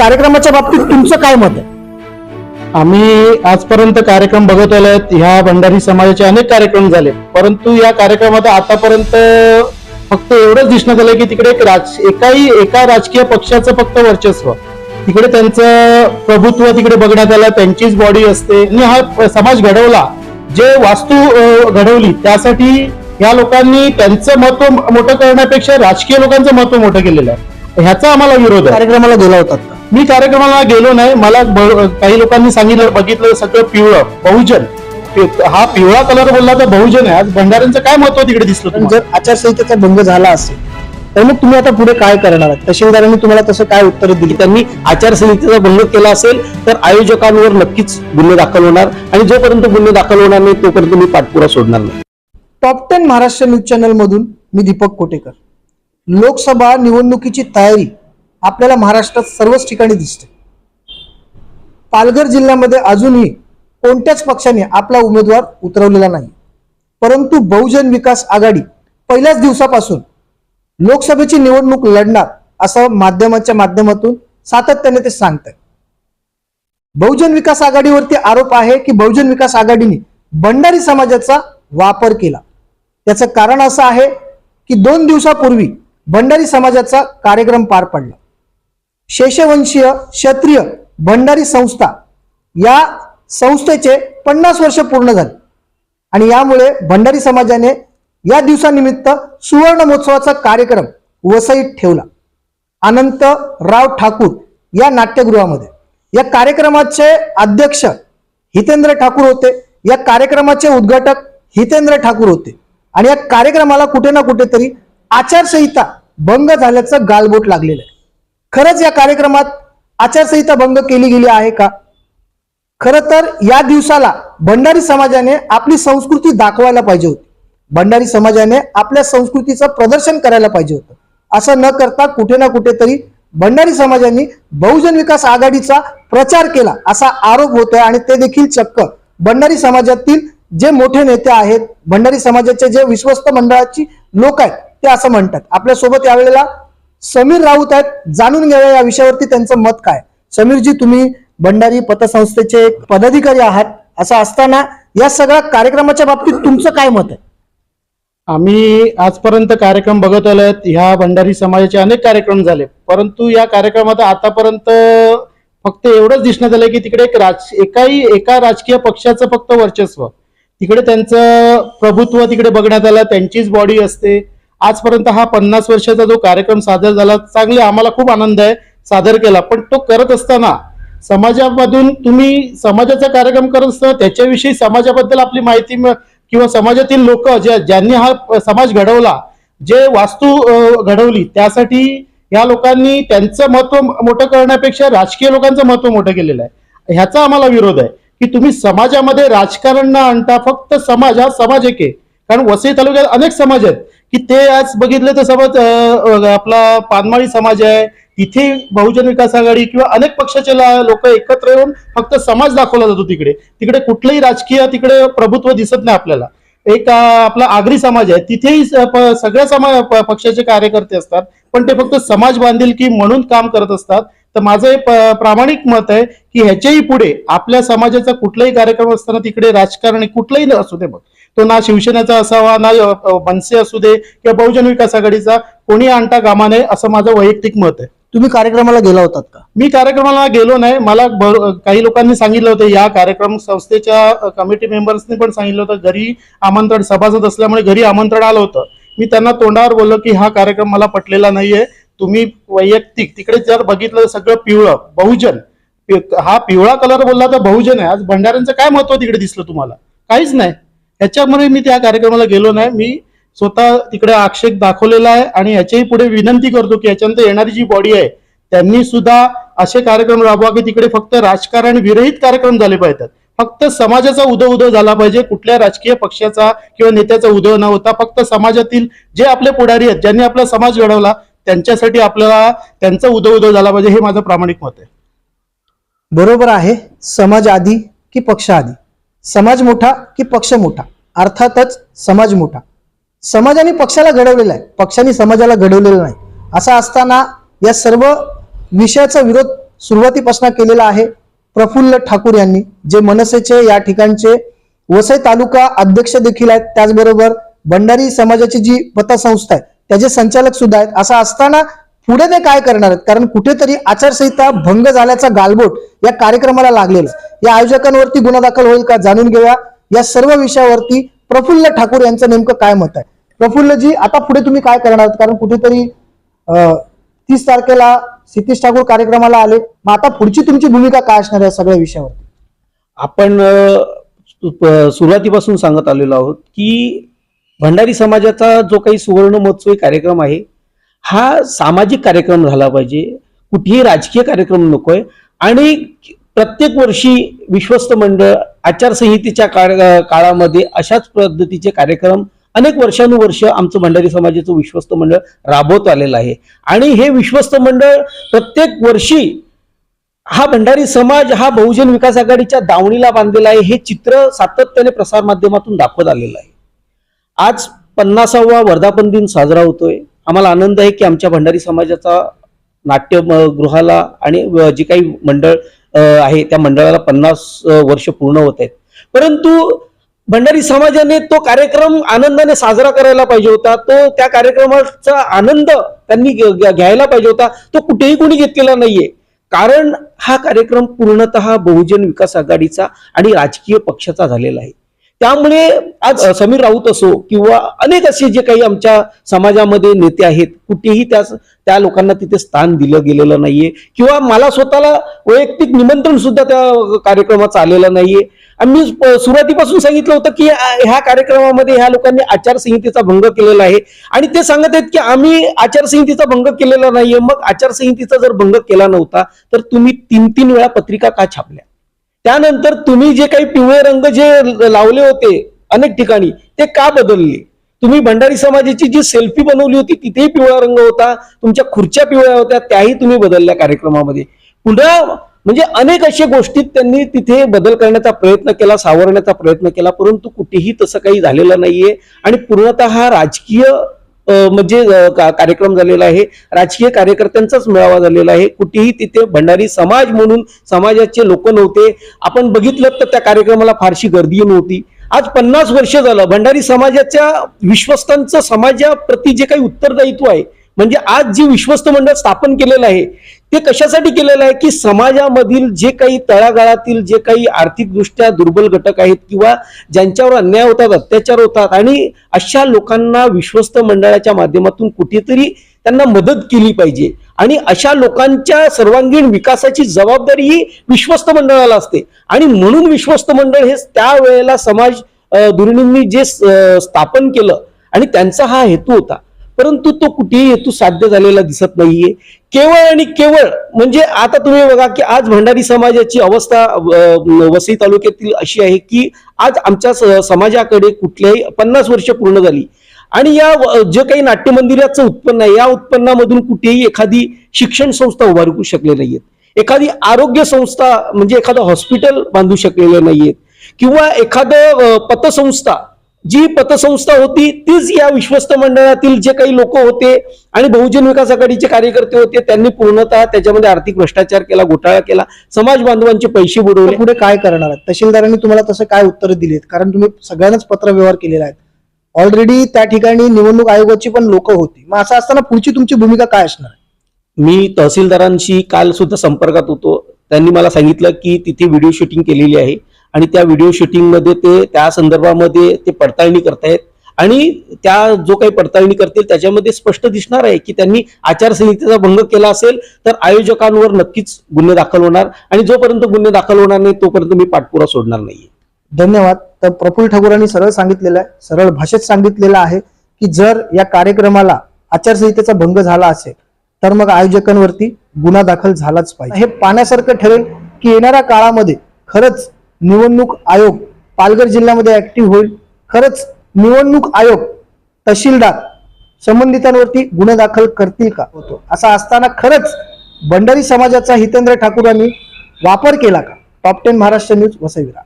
कार्यक्रमाच्या बाबतीत तुमचं काय मत आहे? आम्ही आजपर्यंत कार्यक्रम बघत आलो आहेत ह्या भंडारी समाजाचे अनेक कार्यक्रम झाले. परंतु या कार्यक्रमात आतापर्यंत फक्त एवढंच दिसण्यात आलं की तिकडे एक राज एकाही एका राजकीय पक्षाचं फक्त वर्चस्व. तिकडे त्यांचं प्रभुत्व तिकडे बघण्यात आलं त्यांचीच बॉडी असते. आणि हा समाज घडवला. जे वास्तू घडवली त्यासाठी या लोकांनी त्यांचं महत्त्व मोठं करण्यापेक्षा राजकीय लोकांचं महत्त्व मोठं केलेलं आहे. ह्याचा आम्हाला विरोध आहे. कार्यक्रमाला गेला होतात का? मी कार्यक्रमाला गेलो नाही. मला काही लोकांनी सांगितलं बघितलं सगळं पिवळं बहुजन. हा पिवळा कलर बोलला तर बहुजन आहे. आज भंडाऱ्यांचं काय महत्त्व तिकडे दिसलं? जर आचारसंहितेचा भंग झाला असेल तर मग तुम्ही आता पुढे काय करणार आहात? तहसीलदारांनी तुम्हाला तसं काय उत्तर दिली? त्यांनी आचारसंहितेचा भंग केला असेल तर आयोजकांवर नक्कीच गुन्हे दाखल होणार. आणि जोपर्यंत गुन्हे दाखल होणार नाही तोपर्यंत मी पाठपुरा सोडणार नाही. Top ten Maharashtra news channel मधून मी दीपक कोटेकर. लोकसभा निवडणुकीची तयारी आपल्याला महाराष्ट्रात सर्वच ठिकाणी दिसते. पालघर जिल्ह्यामध्ये अजूनही कोणत्याच पक्षाने आपला उमेदवार उतरवलेला नाही. परंतु बहुजन विकास आघाडी पहिल्याच दिवसापासून लोकसभेची निवडणूक लढणार असं माध्यमाच्या माध्यमातून सातत्याने ते सांगत बहुजन विकास आघाडीवरती आरोप आहे की बहुजन विकास आघाडीने भंडारी समाजाचा वापर केला. त्याचं कारण असं आहे की दोन दिवसापूर्वी भंडारी समाजाचा कार्यक्रम पार पडला. शेषवंशीय क्षत्रिय भंडारी संस्था या संस्थेचे पन्नास वर्ष पूर्ण झाले. आणि यामुळे भंडारी समाजाने या दिवसानिमित्त सुवर्ण महोत्सवाचा कार्यक्रम वसईत ठेवला. अनंत राव ठाकूर या नाट्यगृहामध्ये. या कार्यक्रमाचे अध्यक्ष हितेंद्र ठाकूर होते. या कार्यक्रमाचे उद्घाटक हितेंद्र ठाकूर होते. आणि या कार्यक्रमाला कुठे ना कुठेतरी आचारसंहिता भंग झाल्याचं गालबोट लागलेलं आहे. खरंच या कार्यक्रमात आचारसंहिता भंग केली गेली आहे का? खर तर या दिवसाला भंडारी समाजाने आपली संस्कृती दाखवायला पाहिजे होती. भंडारी समाजाने आपल्या संस्कृतीचं प्रदर्शन करायला पाहिजे होतं. असं न करता कुठे ना कुठेतरी भंडारी समाजाने बहुजन विकास आघाडीचा प्रचार केला असा आरोप होतोय आणि ते देखील चक्क. भंडारी समाजातील जे मोठे नेते आहेत भंडारी समाजाचे जे विश्वस्त मंडळाची लोक आहेत ते असं म्हणतात. आपल्यासोबत यावेळेला समीर राऊत आहेत जाणून घेऊया या विषयावरती त्यांचं मत काय? समीरजी तुम्ही भंडारी पतसंस्थेचे एक पदाधिकारी आहात. असं असताना या सगळ्या कार्यक्रमाच्या बाबतीत तुमचं काय मत आहे? आम्ही आजपर्यंत कार्यक्रम बघत आलो आहेत. ह्या भंडारी समाजाचे अनेक कार्यक्रम झाले. परंतु या कार्यक्रमात आतापर्यंत फक्त एवढंच दिसण्यात आलं की तिकडे एक राज एकाही एका राजकीय पक्षाचं फक्त वर्चस्व. तिकडे त्यांचं प्रभुत्व तिकडे बघण्यात आलं. त्यांचीच बॉडी असते. आजपर्यंत हा पन्नास वर्षाचा जो कार्यक्रम सादर झाला चांगले आम्हाला खूप आनंद आहे सादर केला. पण तो करत असताना समाजामधून तुम्ही समाजाचा कार्यक्रम करत असताना त्याच्याविषयी समाजाबद्दल आपली माहिती मिळ- किंवा समाजातील लोक ज्या ज्यांनी हा समाज घडवला जे वास्तू घडवली त्यासाठी या लोकांनी त्यांचं महत्त्व मोठं करण्यापेक्षा राजकीय लोकांचं महत्त्व मोठं केलेलं आहे. ह्याचा आम्हाला विरोध आहे की तुम्ही समाजामध्ये राजकारण न आणता फक्त समाज हा समाज एक आहे. कारण वसई तालुक्यात अनेक समाज आहेत की ते आज बघितलं तर समाज आपला पानमाळी समाज आहे तिथे बहुजन विकास आघाडी किंवा अनेक पक्षाचे लोक एकत्र येऊन फक्त समाज दाखवला जातो तिकडे. तिकडे कुठलंही राजकीय तिकडे प्रभुत्व दिसत नाही आपल्याला. एक आपला आगरी समाज आहे तिथेही सगळ्या समाज पक्षाचे कार्यकर्ते असतात पण ते फक्त समाज बांधील म्हणून काम करत असतात. तर माझं हे प्रामाणिक मत आहे की ह्याच्याही पुढे आपल्या समाजाचा कुठलाही कार्यक्रम असताना तिकडे राजकारण कुठलंही न असू दे मग तो ना शिवसेनेचा असावा ना मनसे असू दे किंवा बहुजन विकास आघाडीचा कोणी आणता कामा नये असं माझं वैयक्तिक मत आहे. तुम्ही कार्यक्रमाला गेला होतात का? मी कार्यक्रमाला गेलो नाही. मला काही लोकांनी सांगितलं होतं या कार्यक्रम संस्थेच्या कमिटी मेंबर्सनी पण सांगितलं होतं. घरी आमंत्रण सभासद असल्यामुळे घरी आमंत्रण आलं होतं. मी त्यांना तोंडावर बोललो की हा कार्यक्रम मला पटलेला नाहीये. तुम्ही वैयक्तिक तिकडे जर बघितलं तर सगळं पिवळं बहुजन हा पिवळा कलर बोलला तर बहुजन आहे. आज भंडाऱ्यांचं काय महत्त्व तिकडे दिसलं तुम्हाला? काहीच नाही. याच्यामुळे मी त्या कार्यक्रमाला गेलो नाही. मी स्वतः तिकडे आक्षेप दाखवलेला आहे आणि याच्याही पुढे विनंती करतो की याच्यानंतर येणारी जी बॉडी आहे त्यांनी सुद्धा असे कार्यक्रम राबवा की तिकडे फक्त राजकारण विरहित कार्यक्रम झाले पाहिजेत. फक्त समाजाचा उदय उदय झाला पाहिजे. कुठल्या राजकीय पक्षाचा किंवा नेत्याचा उदय न होता फक्त समाजातील जे आपले पुढारी आहेत ज्यांनी आपला समाज घडवला त्यांच्यासाठी आपल्याला त्यांचा उदय उदय झाला पाहिजे हे माझं प्रामाणिक मत आहे. बरोबर आहे. समाज आधी की पक्ष आधी? समाज मोठा की पक्ष मोठा? अर्थातच समाज मोठा. समाजाने पक्षाला घडवलेला आहे. पक्षाने समाजाला घडवलेलं नाही. असं असताना या सर्व विषयाचा विरोध सुरुवातीपासून केलेला आहे प्रफुल्ल ठाकूर यांनी जे मनसेचे या ठिकाणचे वसई तालुका अध्यक्ष देखील आहेत. त्याचबरोबर भंडारी समाजाची जी पतसंस्था आहे त्याचे संचालक सुद्धा आहेत. असं असताना पुढे ते काय करणार आहेत? कारण कुठेतरी आचारसंहिता भंग झाल्याचा गालबोट या कार्यक्रमाला लागलेला या आयोजकांवरती गुन्हा दाखल होईल का जाणून घेऊया. या सर्व विषयावरती प्रफुल्ल ठाकूर यांचं नेमकं काय मत आहे? प्रफुल्लजी आता पुढे तुम्ही काय करणार आहात? कारण कुठेतरी तीस तारखेला सितीश ठाकूर कार्यक्रमाला आले. मग आता पुढची तुमची भूमिका काय असणार आहे या सगळ्या विषयावर आपण सुरुवातीपासून सांगत आलेलो आहोत की भंडारी समाजाचा जो काही सुवर्ण महोत्सवी कार्यक्रम आहे हा सामाजिक कार्यक्रम झाला पाहिजे. कुठेही राजकीय कार्यक्रम नकोय. आणि प्रत्येक वर्षी विश्वस्त मंडळ आचारसंहितेच्या काळ- काळामध्ये अशाच पद्धतीचे कार्यक्रम अनेक वर्षानुवर्ष आमचं भंडारी समाजाचं विश्वस्त मंडळ राबवत आलेलं आहे. आणि हे विश्वस्त मंडळ प्रत्येक वर्षी हा भंडारी समाज हा बहुजन विकास आघाडीच्या दावणीला बांधलेला आहे. हे चित्र सातत्याने प्रसार माध्यमातून दाखवत आलेलं आहे. आज पन्नासावा वर्धापन दिन साजरा होतोय. आम्हाला आनंद आहे की आमच्या भंडारी समाजाचा नाट्य गृहाला आणि जी जे काही मंडळ आहे त्या मंडळाला पन्नास वर्ष पूर्ण होत आहेत. परंतु भंडारी समाजाने तो कार्यक्रम आनंदाने साजरा करायला पाहिजे होता. तो त्या कार्यक्रमाचा आनंद त्यांनी घ्यायला पाहिजे होता. तो कुठेही कोणी घेतलेला नाहीये. कारण हा कार्यक्रम पूर्णतः बहुजन विकास आघाडीचा आणि राजकीय पक्षाचा झालेला आहे. त्यामुळे आज समीर राऊत असो किंवा अनेक असे जे काही आमच्या समाजामध्ये नेते आहेत कुठेही त्या त्या लोकांना तिथे स्थान दिलं गेलेलं नाहीये. किंवा मला स्वतःला वैयक्तिक निमंत्रण सुद्धा त्या कार्यक्रमाचं आलेलं नाहीये. आणि मी प- सुरुवातीपासून सांगितलं होतं की ह्या कार्यक्रमामध्ये ह्या लोकांनी आचारसंहितेचा भंग केलेला आहे. आणि ते सांगत आहेत की आम्ही आचारसंहितेचा भंग केलेला नाहीये. मग आचारसंहितेचा जर भंग केला नव्हता तर तुम्ही तीन तीन वेळा पत्रिका का छापल्या? त्यानंतर तुम्ही जे काही पिवळे रंग जे लावले होते अनेक ठिकाणी ते का बदलले? तुम्ही भंडारी समाजाची जी सेल्फी बनवली होती तिथेही पिवळा रंग होता तुमच्या खुर्च्या पिवळ्या होत्या त्याही तुम्ही बदलल्या कार्यक्रमामध्ये. पुन्हा म्हणजे अनेक अशा गोष्टीत त्यांनी तिथे बदल करण्याचा प्रयत्न केला सावरण्याचा प्रयत्न केला परंतु कुठेही तसं काही झालेलं नाहीये. आणि पूर्णतः हा राजकीय म्हणजे कार्यक्रम झालेला आहे. राजकीय कार्यकर्त्यांचाच मेळावा झालेला आहे. कुठेही तिथे भंडारी समाज म्हणून समाजाचे लोक नव्हते. आपण बघितलं तर त्या कार्यक्रमाला फारशी गर्दी नव्हती. आज पन्नास वर्ष झालं भंडारी समाजाच्या विश्वस्तांचं समाजाप्रती जे काही उत्तरदायित्व आहे म्हणजे आज जी विश्वस्त मंडळ स्थापन केलेलं आहे ते कशासाठी केलेलं आहे की समाजामधील जे काही तळागाळातील जे काही आर्थिकदृष्ट्या दुर्बल घटक आहेत किंवा ज्यांच्यावर अन्याय होतात अत्याचार होतात आणि अशा लोकांना विश्वस्त मंडळाच्या माध्यमातून कुठेतरी त्यांना मदत केली पाहिजे आणि अशा लोकांच्या सर्वांगीण विकासाची जबाबदारी ही विश्वस्त मंडळाला असते. आणि म्हणून विश्वस्त मंडळ हे त्या वेळेला समाज दुर्णींनी जे स्थापन केलं आणि त्यांचा हा हेतू होता. परंतु तो कुठेही हेतू साध्य झालेला दिसत नाहीये. केवळ आणि केवळ म्हणजे आता तुम्ही बघा की आज भंडारी समाजाची अवस्था वसई तालुक्यातील अशी आहे की आज आमच्या समाजाकडे कुठल्याही पन्नास वर्ष पूर्ण झाली. आणि या जे काही नाट्य मंदिराचं उत्पन्न आहे या उत्पन्नामधून कुठेही एखादी शिक्षण संस्था उभारू शकले नाहीयेत. एखादी आरोग्य संस्था म्हणजे एखादं हॉस्पिटल बांधू शकलेले नाहीयेत. किंवा एखादं पतसंस्था जी पतसंस्था होती तीच या विश्वस्त मंडळातील जे काही लोक होते आणि बहुजन विकास आघाडीचे कार्यकर्ते होते त्यांनी पूर्णतः त्याच्यामध्ये आर्थिक भ्रष्टाचार केला घोटाळा केला समाज बांधवांचे पैसे बुडवले. पुढे काय करणार आहेत? तहसीलदारांनी तुम्हाला तसं काय उत्तर दिलीत? कारण तुम्ही सगळ्यांनाच पत्र व्यवहार केलेला आहे. ऑलरेडी त्या ठिकाणी निवडणूक आयोगाची पण लोक होती. मग असं असताना पुढची तुमची भूमिका काय असणार? मी तहसीलदारांशी काल सुद्धा संपर्कात होतो. त्यांनी मला सांगितलं की तिथे व्हिडिओ शूटिंग केलेली आहे. आणि त्या व्हिडिओ शूटिंगमध्ये ते त्या संदर्भामध्ये ते पडताळणी करतायत. आणि त्या जो काही पडताळणी करतील त्याच्यामध्ये स्पष्ट दिसणार आहे की त्यांनी आचारसंहितेचा भंग केला असेल तर आयोजकांवर नक्कीच गुन्हे दाखल होणार. आणि जोपर्यंत गुन्हे दाखल होणार नाही तोपर्यंत मी पाठपुरा सोडणार नाहीये. धन्यवाद. तर प्रफुल्ल ठाकूरांनी सरळ सांगितलेलं आहे सरळ भाषेत सांगितलेलं आहे की जर या कार्यक्रमाला आचारसंहितेचा भंग झाला असेल तर मग आयोजकांवरती गुन्हा दाखल झालाच पाहिजे. हे पाण्यासारखं ठरेल की येणाऱ्या काळामध्ये खरंच निवडणूक आयोग पालघर जिल्ह्यामध्ये ऍक्टिव्ह होईल. खरंच निवडणूक आयोग तहसीलदार संबंधितांवरती गुन्हे दाखल करतील का होतो? असा असताना खरंच भंडारी समाजाचा हितेंद्र ठाकूरांनी वापर केला का? Top ten Maharashtra news वसईविरा